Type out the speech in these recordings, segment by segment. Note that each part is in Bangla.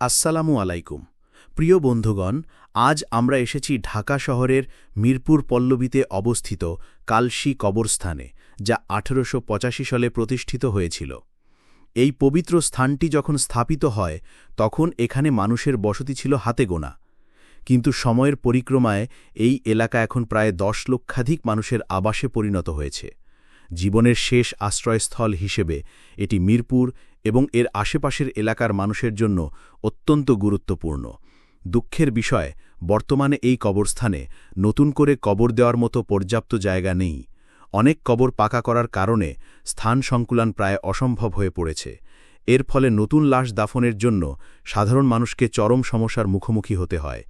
আসসালামু আলাইকুম। প্রিয় বন্ধুগণ, আজ আমরা এসেছি ঢাকা শহরের মিরপুর পল্লবীতে অবস্থিত কালশি কবরস্থানে, যা আঠেরোশ পঁচাশি সালে প্রতিষ্ঠিত হয়েছিল। এই পবিত্র স্থানটি যখন স্থাপিত হয়, তখন এখানে মানুষের বসতি ছিল হাতে গোনা। কিন্তু সময়ের পরিক্রমায় এই এলাকা এখন প্রায় দশ লক্ষাধিক মানুষের আবাসে পরিণত হয়েছে। জীবনের শেষ আশ্রয়স্থল হিসেবে এটি মিরপুর এবং এর আশেপাশের এলাকার মানুষের জন্য অত্যন্ত গুরুত্বপূর্ণ। দুঃখের বিষয়, বর্তমানে এই কবরস্থানে নতুন করে কবর দেওয়ার মতো পর্যাপ্ত জায়গা নেই। অনেক কবর পাকা করার কারণে স্থান সংকুলান প্রায় অসম্ভব হয়ে পড়েছে। এর ফলে নতুন লাশ দাফনের জন্য সাধারণ মানুষকে চরম সমস্যার মুখোমুখি হতে হয়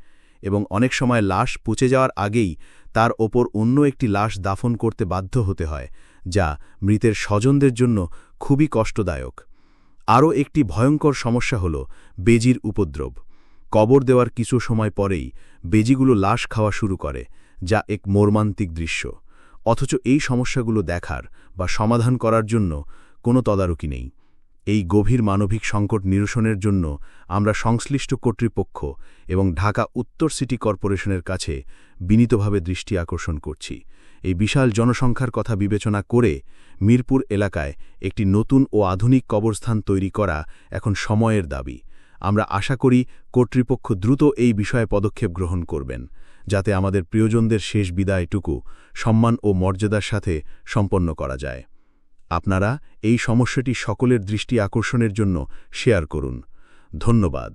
এবং অনেক সময় লাশ পচে যাওয়ার আগেই তার ওপর অন্য একটি লাশ দাফন করতে বাধ্য হতে হয়, যা মৃতের স্বজনদের জন্য খুবই কষ্টদায়ক। আরও একটি ভয়ঙ্কর সমস্যা হল বেজির উপদ্রব। কবর দেওয়ার কিছু সময় পরেই বেজিগুলো লাশ খাওয়া শুরু করে, যা এক মর্মান্তিক দৃশ্য। অথচ এই সমস্যাগুলো দেখার বা সমাধান করার জন্য কোনো তদারকি নেই। এই গভীর মানবিক সংকট নিরসনের জন্য আমরা সংশ্লিষ্ট কর্তৃপক্ষ এবং ঢাকা উত্তর সিটি কর্পোরেশনের কাছে বিনীতভাবে দৃষ্টি আকর্ষণ করছি। এই বিশাল জনসংখ্যার কথা বিবেচনা করে মিরপুর এলাকায় একটি নতুন ও আধুনিক কবরস্থান তৈরি করা এখন সময়ের দাবি। আমরা আশা করি কর্তৃপক্ষ দ্রুত এই বিষয়ে পদক্ষেপ গ্রহণ করবেন, যাতে আমাদের প্রিয়জনদের শেষ বিদায়টুকু সম্মান ও মর্যাদার সাথে সম্পন্ন করা যায়। আপনারা এই সমস্যাটি সকলের দৃষ্টি আকর্ষণের জন্য শেয়ার করুন। ধন্যবাদ।